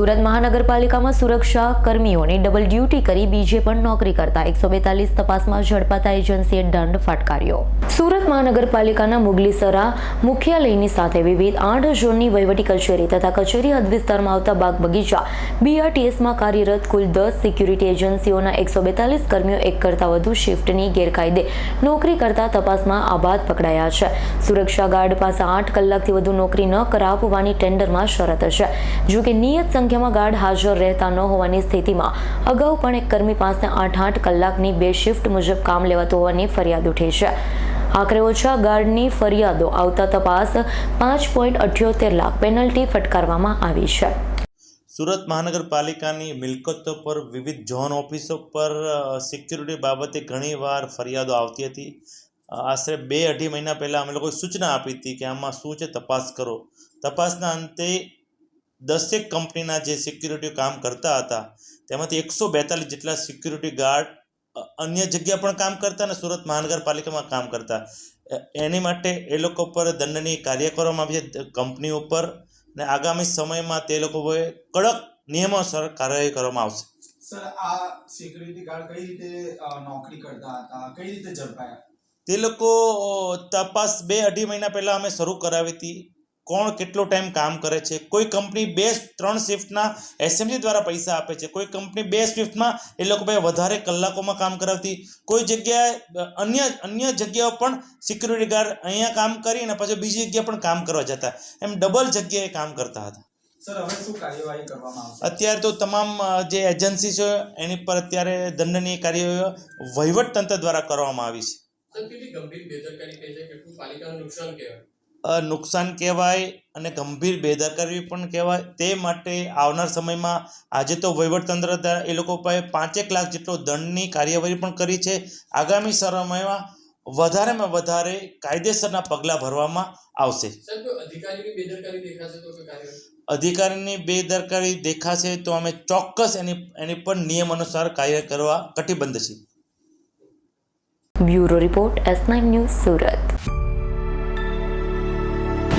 સુરત મહાનગરપાલિકામાં સુરક્ષા કર્મીઓને ડબલ ડ્યુટી કરી બીજે પણ નોકરી કરતા એકસો બેતાલીસ તપાસમાં ઝડપાતા એજન્સીએ દંડ ફટકાર્યો. સુરત મહાનગરપાલિકાના મુગલીસરા મુખ્યાલયની સાથે વિવિધ આઠ ઝોનની વહીવટી કચેરી તથા કચેરી હદ વિસ્તારમાં આવતા બાગ બગીચા બીઆરટીએસમાં કાર્યરત કુલ દસ સિક્યુરિટી એજન્સીઓના એકસો બેતાલીસ કર્મીઓ એક કરતાં વધુ શિફ્ટની ગેરકાયદે નોકરી કરતા તપાસમાં આબાદ પકડાયા છે. સુરક્ષા ગાર્ડ પાસે આઠ કલાકથી વધુ નોકરી ન કરાવવાની ટેન્ડરમાં શરત છે. જોકે નિયત નિયત સંખ્યામાં ગાર્ડ હાજર રહેતા ન હોવાની સ્થિતિમાં અગાઉ પણ એક કર્મી પાસે આઠ આઠ કલાકની બે શિફ્ટ મુજબ કામ લેવાતું હોવાની ફરિયાદ ઉઠી છે. આખરે ઓછા ગાર્ડની ફરિયાદો આવતા તપાસ પાંચ પોઈન્ટ અઠ્યોતેર લાખ પેનલ્ટી ફટકારવામાં આવી છે. સુરત મહાનગરપાલિકાની મિલકતો પર વિવિધ ઝોન ઓફિસો પર સિક્યુરિટી બાબતે ઘણીવાર ફરિયાદો આવતી હતી. આશરે બે અઢી મહિના પહેલાં અમે લોકોએ સૂચના આપી હતી કે આમાં શું છે, તપાસ કરો. તપાસના અંતે દસેક કંપનીના જે સિક્યુરિટી કામ કરતા હતા તેમાંથી એકસો બેતાલીસ જેટલા સિક્યુરિટી ગાર્ડ અન્ય જગ્યા પણ કામ કરતા અને સુરત મહાનગરપાલિકામાં કામ કરતા. એની માટે એ લોકો પર દંડની કાર્ય કરવામાં આવી છે કંપની ઉપર ને આગામી સમયમાં તે લોકોએ કડક નિયમોસર કાર્યવાહી કરવામાં આવશે. સર આ સિક્યુરિટી ગાર્ડ કઈ રીતે નોકરી કરતા હતા? કઈ રીતે ઝડપાયા? તે લોકો તપાસ બે અઢી મહિના પહેલાં અમે શરૂ કરાવી હતી. કોણ કેટલો ટાઈમ કામ કરે છે? કોઈ કંપની બે ત્રણ શિફ્ટના એસએમસી દ્વારા પૈસા આપે છે. કોઈ કંપની બે શિફ્ટમાં એ લોકો ભાઈ વધારે કલાકોમાં કામ કરાવતી. કોઈ જગ્યાએ અન્ય અન્ય જગ્યાઓ પણ સિક્યુરિટી ગાર્ડ અહીંયા કામ કરીને પછી બીજી જગ્યાએ પણ કામ કરવા જતા. એમ ડબલ જગ્યાએ કામ કરતા હતા. સર હવે શું કાર્યવાહી કરવામાં આવશે? અત્યારે તો તમામ જે એજન્સી છે એની પર અત્યારે દંડનીય કાર્યવાહી વહીવટ તંત્ર દ્વારા કરવામાં આવી છે. નુકસાન કહેવાય અને ગંભીર બેદરકારી પણ કહેવાય. તે માટે આવનાર સમયમાં આજે તો વહીવટતંત્ર દ્વારા એ લોકો પાસે પાંચેક લાખ જેટલો દંડની કાર્યવાહી પણ કરી છે. આગામી સમયમાં વધારેમાં વધારે કાયદેસરના પગલાં ભરવામાં આવશે. સર અધિકારીની બેદરકારી દેખાશે તો અધિકારીની બેદરકારી દેખાશે તો અમે ચોક્કસ એની એની પર નિયમ અનુસાર કાર્ય કરવા કટિબદ્ધ છીએ. Bureau report S nine news Surat.